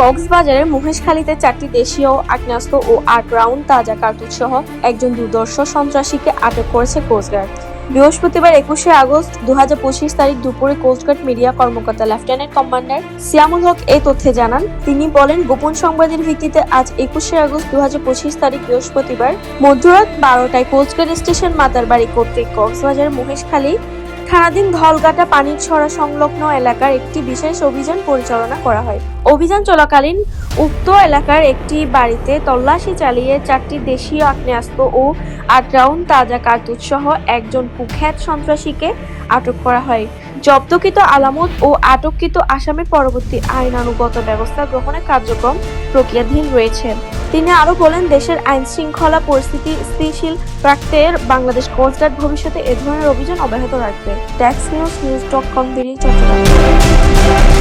কক্সবাজারের মহেশখালীতে চারটি দেশীয় আগ্নেয়াস্ত্র ও আট রাউন্ড তাজা কার্তুজ সহ একজন দুর্দর্শ সন্ত্রাসীকে আটক করেছে কোস্টগার্ড বৃহস্পতিবার একুশে আগস্ট দুহাজার পঁচিশ তারিখ দুপুরে কোস্টগার্ড মিডিয়া কর্মকর্তা লেফটেন্যান্ট কমান্ডার সিয়ামুল হক এই তথ্যে জানান, তিনি বলেন, গোপন সংবাদের ভিত্তিতে আজ একুশে আগস্ট দু হাজার পঁচিশ তারিখ বৃহস্পতিবার মধ্যরাত বারোটায় কোস্টগার্ড স্টেশন মাতারবাড়ি কর্তৃক কক্সবাজার মহেশখালী থানাধীন ধলগাটা পানির ছড়া সংলগ্ন এলাকার একটি বিশেষ অভিযান পরিচালনা করা হয়। অভিযান চলাকালীন উক্ত এলাকার একটি বাড়িতে তল্লাশি চালিয়ে চারটি দেশীয় আগ্নেয়াস্ত্র ও আট রাউন্ড তাজা কার্তুজ সহ একজন কুখ্যাত সন্ত্রাসীকে আটক করা হয়। জব্দকৃত আলামত ও আটককৃত আসামের পরবর্তী আইনানুগত ব্যবস্থা গ্রহণের কার্যক্রম প্রক্রিয়াধীন রয়েছে। তিনি আরও বলেন, দেশের আইন শৃঙ্খলা পরিস্থিতি স্থিতিশীল রাখতে বাংলাদেশ কোস্টগার্ড ভবিষ্যতে এ ধরনের অভিযান অব্যাহত রাখবে। Tax news news dot com Chittagong.